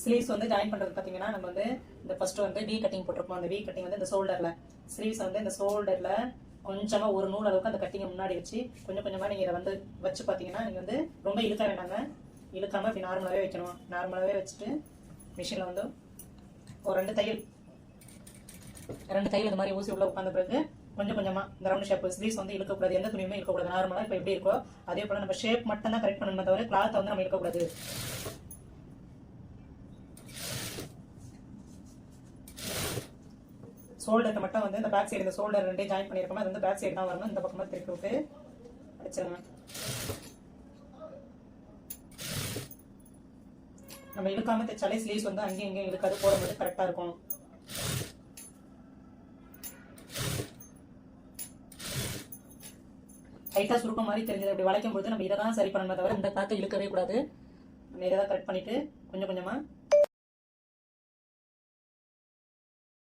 Sleeves வந்து join பண்றது பாத்தீங்கன்னா நம்ம வந்து இந்த ஃபர்ஸ்ட் வந்து வி கட்டிங் போட்டிருப்போம். அந்த வி கட்டிங் வந்து இந்த ஷோல்டர்ல ஸ்லீவ்ஸ் வந்து இந்த ஷோல்டர்ல கொஞ்சமா ஒரு நூல் அளவுக்கு அந்த கட்டிங்கை முன்னாடி வச்சு கொஞ்சம் கொஞ்சமா நீங்க இதை வந்து வச்சு பாத்தீங்கன்னா நீங்க வந்து ரொம்ப இழுக்க வேண்டாங்க இழுக்காம இப்படி நார்மலாவே வைக்கணும். நார்மலாவே வச்சுட்டு மிஷின்ல வந்து ஒரு ரெண்டு தையல் ரெண்டு தையல் இந்த மாதிரி ஊசி உள்ள உட்காந்த பிறகு கொஞ்சம் கொஞ்சமா இந்த ரவுண்ட் ஷேப் ஸ்லீவ்ஸ் வந்து இழுக்கக்கூடாது எந்த துணியுமே இழுக்கக்கூடாது நார்மலா இப்போ எப்படி இருக்கோ அதே போல நம்ம ஷேப் மட்டும் தான் கரெக்ட் பண்ணணுமே தவிர கிளாத்தை வந்து நம்ம இழுக்கக்கூடாது ஷோல்டருக்கு மட்டும் வந்து இந்த பேக் சைடு இந்த ஷோல்டர் ரெண்டே ஜாயின் பண்ணியிருக்கோம் அது வந்து பேக் சைடு தான் வரணும். இந்த பக்கமாக திருப்பி விட்டு வச்சிருங்க நம்ம இழுக்காம தைச்சாலே ஸ்லீவ்ஸ் வந்து அங்கேயும் இங்கேயும் இழுக்காது போடும்போது கரெக்டாக இருக்கும். டைட்டா சுருக்கம் மாதிரி தெரிஞ்சது அப்படி வளைக்கும் பொழுது நம்ம இதை தான் சரி பண்ணணுமே தவிர இந்த காற்று இழுக்கவே கூடாது. நம்ம இதை தான் கரெக்ட் பண்ணிட்டு கொஞ்சம் கொஞ்சமாக